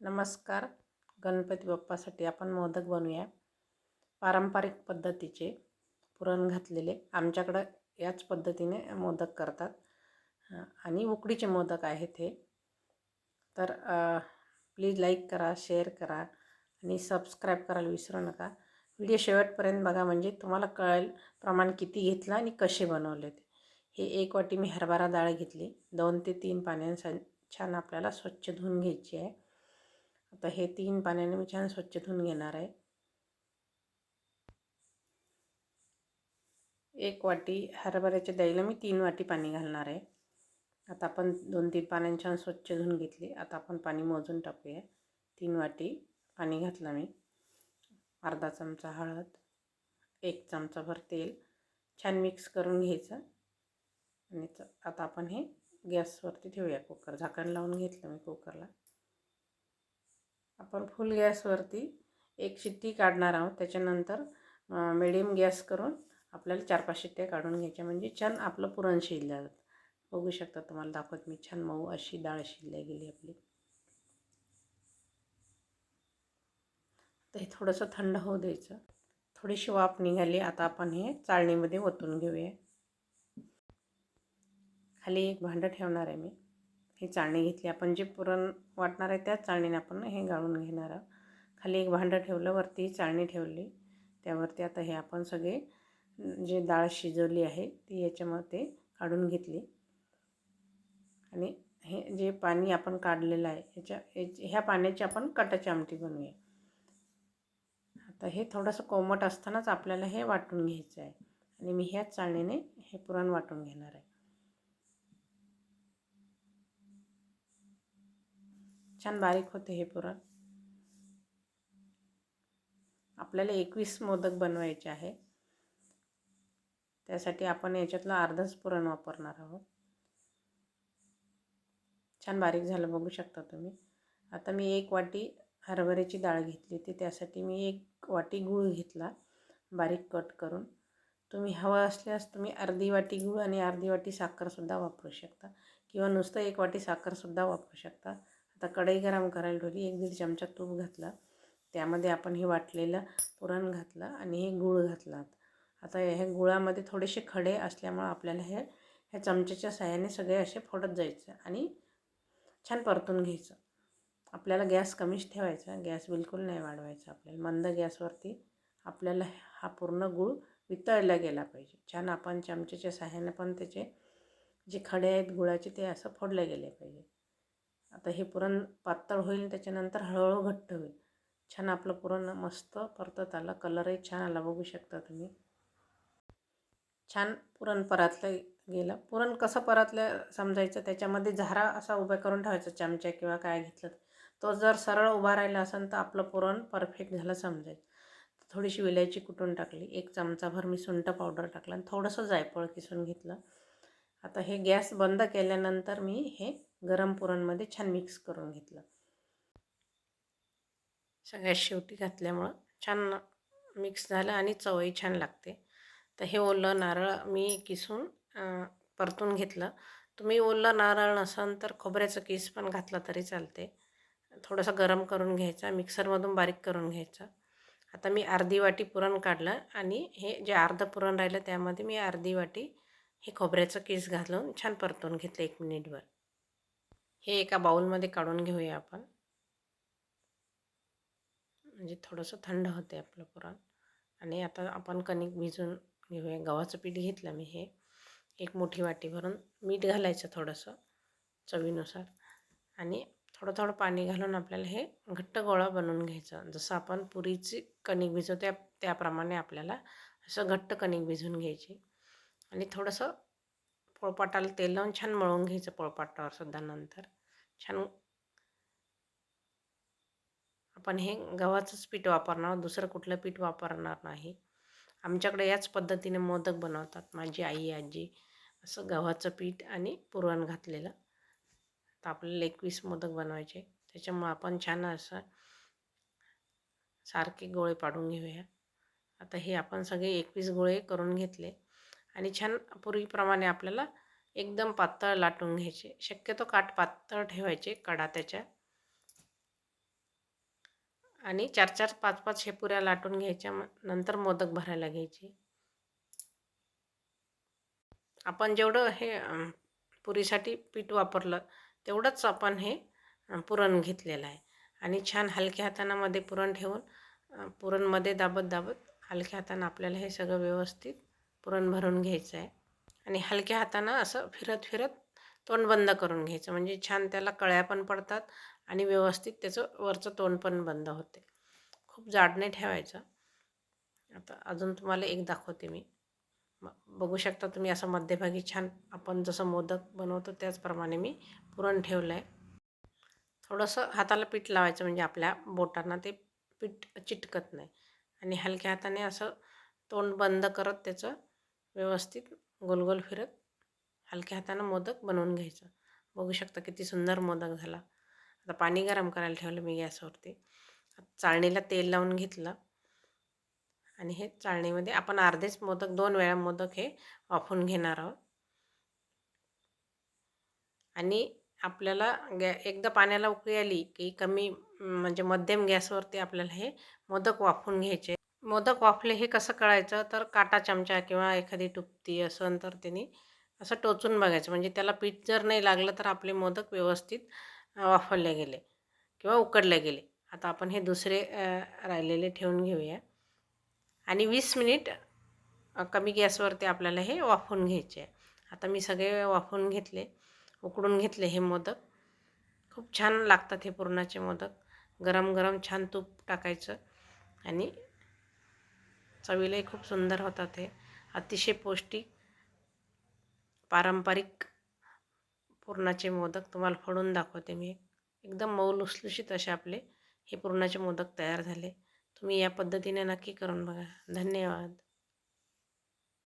नमस्कार. गणपती बाप्पासाठी आपण मोदक बनवूया. पारंपरिक पद्धतीचे पुरण घातलेले. आमच्याकडं याच पद्धतीने मोदक करतात. आणि उकडीचे मोदक आहेत हे. तर प्लीज लाईक करा शेअर करा आणि सबस्क्राईब करायला विसरू नका. व्हिडिओ शेवटपर्यंत बघा म्हणजे तुम्हाला कळेल प्रमाण किती घेतलं आणि कसे बनवले ते हे एक वाटी मी हरभरा डाळ घेतली. दोन ते तीन पाण्यां छान आपल्याला स्वच्छ धुवून घ्यायची आहे. आता हे तीन पाण्याने मी छान स्वच्छ धुवून घेणार आहे. एक वाटी हरभऱ्याच्या दहीला मी तीन वाटी पाणी घालणार आहे. आता आपण दोन तीन पाण्याने छान स्वच्छ धुवून घेतली. आता आपण पाणी मोजून टाकूया. तीन वाटी पाणी घातलं मी. अर्धा चमचा हळद एक चमचाभर तेल छान मिक्स करून घ्यायचं. आणि आता आपण हे गॅसवरती ठेवूया कुकर. झाकण लावून घेतलं मी कुकरला. आपण फुल गॅसवरती एक शिट्टी काढणार आहोत. त्याच्यानंतर मिडियम गॅस करून आपल्याला चार पाच शिट्ट्या काढून घ्यायच्या. म्हणजे छान आपलं पुरण शिजलं जातं. बघू शकता तुम्हाला दाखवत मी छान मऊ अशी डाळ शिजल्या गेली आपली. तर हे थोडंसं थंड होऊ द्यायचं. थोडीशी वाफ निघाली. आता आपण हे चाळणीमध्ये ओतून घेऊया. खाली एक भांडं ठेवणार आहे मी. ही चाळणी घेतली. आपण जे पुरण वाटणार आहे त्याच चाळणीने आपण हे गाळून घेणार आहोत. खाली एक भांडं ठेवलं वरती चाळणी ठेवली. त्यावरती आता हे आपण सगळे जे डाळ शिजवली आहे ती याच्यामध्ये काढून घेतली. आणि हे जे पाणी आपण काढलेलं आहे याच्या ह्या पाण्याची आपण कटाची आमटी बनवूया. आता हे थोडंसं कोमट असतानाच आपल्याला हे वाटून घ्यायचं आहे. आणि मी ह्याच चाळणीने हे पुरण वाटून घेणार आहे. छान बारीक होते हे पुरण. आपल्याला एकवीस मोदक बनवायचे आहे. त्यासाठी आपण याच्यातलं अर्धच पुरण वापरणार आहोत. छान बारीक झालं बघू शकता तुम्ही. आता मी एक वाटी हरभऱ्याची डाळ घेतली होती त्यासाठी मी एक वाटी गूळ घेतला बारीक कट करून. तुम्ही हवं असल्यास तुम्ही अर्धी वाटी गूळ आणि अर्धी वाटी साखरसुद्धा वापरू शकता किंवा नुसतं एक वाटी साखरसुद्धा वापरू शकता. आता कढई गरम करायला ठेवली. एक दीड चमचा तूप घातला. त्यामध्ये आपण हे वाटलेलं पुरण घातलं आणि हे गूळ घातला. आता ह्या गुळामध्ये थोडेसे खडे असल्यामुळं आपल्याला हे ह्या चमच्याच्या साह्याने सगळे असे फोडत जायचं आणि छान परतून घ्यायचं. आपल्याला गॅस कमीच ठेवायचा. गॅस बिलकुल नाही वाढवायचा आपल्याला. मंद गॅसवरती आपल्याला हा पूर्ण गूळ वितळला गेला पाहिजे. छान आपण चमच्याच्या साह्याने पण त्याचे जे खडे आहेत गुळाचे ते असं फोडले गेले पाहिजे. आता हे पुरण पातळ होईल त्याच्यानंतर हळूहळू घट्ट होईल. छान आपलं पुरण मस्त परतत आलं. कलरही छान आला बघू शकता तुम्ही. छान पुरण परतलं गेलं. पुरण कसं परतलं समजायचं? त्याच्यामध्ये झारा असा उभा करून ठेवायचा चमचा किंवा काय घेतलं तो जर सरळ उभा राहिला असेल तर आपलं पुरण परफेक्ट झालं समजायचं. थोडीशी विलायची कुटून टाकली. एक चमचाभर मी सुंठ पावडर टाकलं आणि थोडंसं जायफळ किसून घेतलं. आता हे गॅस बंद केल्यानंतर मी हे गरम पुरणमध्ये छान मिक्स करून घेतलं. सगळ्यात शेवटी घातल्यामुळं छान मिक्स झालं आणि चवही छान लागते. तर हे ओलं नारळ मी किसून परतून घेतलं. तुम्ही ओलं नारळ नसाल तर खोबऱ्याचं किस पण घातलं तरी चालते. थोडंसं गरम करून घ्यायचा मिक्सरमधून बारीक करून घ्यायचा. आता मी अर्धी वाटी पुरण काढलं आणि हे जे अर्धं पुरण राहिलं त्यामध्ये मी अर्धी वाटी हे खोबऱ्याचं किस घालून छान परतून घेतलं एक मिनिटभर. हे एका बाऊलमध्ये काढून घेऊया आपण. म्हणजे थोडंसं थंड होते आपलं पुरण. आणि आता आपण कणिक भिजून घेऊया. गव्हाचं पीठ घेतलं मी हे. एक मोठी वाटी भरून मीठ घालायचं थोडंसं चवीनुसार. आणि थोडं थोडं पाणी घालून आपल्याला हे घट्ट गोळा बनवून घ्यायचं. जसं आपण पुरीची कणिक भिजवतो त्या त्याप्रमाणे आपल्याला असं घट्ट कणिक भिजवून घ्यायची. आणि थोडंसं पोळपाटाला तेल लावून छान मळून घ्यायचं पोळपाटावर सुद्धा नंतर. छान आपण हे गव्हाचंच पीठ वापरणार दुसरं कुठलं पीठ वापरणार नाही. आमच्याकडे याच पद्धतीने मोदक बनवतात माझी आई आजी असं गव्हाचं पीठ आणि पुरण घातलेलं. तर आपल्याला एकवीस मोदक बनवायचे त्याच्यामुळं आपण छान असं सारखे गोळे पाडून घेऊया. आता हे आपण सगळे एकवीस गोळे करून घेतले. आणि छान पूर्वीप्रमाणे आपल्याला एकदम पातळ लाटून घ्यायचे. शक्यतो काठ पातळ ठेवायचे कडा त्याच्या. आणि चार चार पाच पाच हे पुऱ्या लाटून घ्यायच्या नंतर मोदक भरायला घ्यायचे. आपण जेवढं हे पुरीसाठी पीठ वापरलं तेवढंच आपण हे पुरण घेतलेलं आहे. आणि छान हलक्या हातानामध्ये पुरण ठेवून पुरणमध्ये दाबत दाबत हलक्या हातानं आपल्याला हे सगळं व्यवस्थित पुरण भरून घ्यायचं आहे आणि हलक्या हातानं असं फिरत फिरत तोंड बंद करून घ्यायचं. म्हणजे छान त्याला कळ्या पण पडतात आणि व्यवस्थित त्याचं वरचं तोंड पण बंद होते. खूप जाड नाही ठेवायचं. आता अजून तुम्हाला एक दाखवते मी. बघू शकता तुम्ही असं मध्यभागी छान आपण जसं मोदक बनवतो त्याचप्रमाणे मी पुरण ठेवलं आहे थोडंसं हाताला पीठ लावायचं म्हणजे आपल्या बोटांना ते पीठ चिटकत नाही. आणि हलक्या हाताने असं तोंड बंद करत त्याचं व्यवस्थित गोल गोल फिरत हलक्या हातानं मोदक बनवून घ्यायचं. बघू शकता किती सुंदर मोदक झाला. आता पाणी गरम करायला ठेवलं मी गॅसवरती. चाळणीला तेल लावून घेतलं. आणि हे चाळणीमध्ये आपण अर्धेच मोदक दोन वेळा मोदक हे वाफून घेणार आहोत. आणि आपल्याला गॅ एकदा पाण्याला उकळी आली की कमी म्हणजे मध्यम गॅसवरती आपल्याला हे मोदक वाफवून घ्यायचे. मोदक वाफले हे कसं कळायचं तर काटा चमचा किंवा एखादी टुपती असं तर त्यांनी असं टोचून बघायचं. म्हणजे त्याला पीठ जर नाही लागलं तर आपले मोदक व्यवस्थित वाफवले गेले किंवा उकडले गेले. आता आपण हे दुसरे राहिलेले ठेवून घेऊया. आणि वीस मिनिट कमी गॅसवरती आपल्याला हे वाफवून घ्यायचे. आहे आता मी सगळे वाफवून घेतले उकडून घेतले हे मोदक. खूप छान लागतात हे पुरणाचे मोदक. गरम गरम छान तूप टाकायचं आणि चवीलाही खूप सुंदर होतात हे अतिशय पौष्टिक पारंपरिक पुरणाचे मोदक तुम्हाला फोडून दाखवते मी. एकदम मऊ लुसलुशीत असे आपले हे पुरणाचे मोदक तयार झाले. तुम्ही या पद्धतीने नक्की करून बघा. धन्यवाद.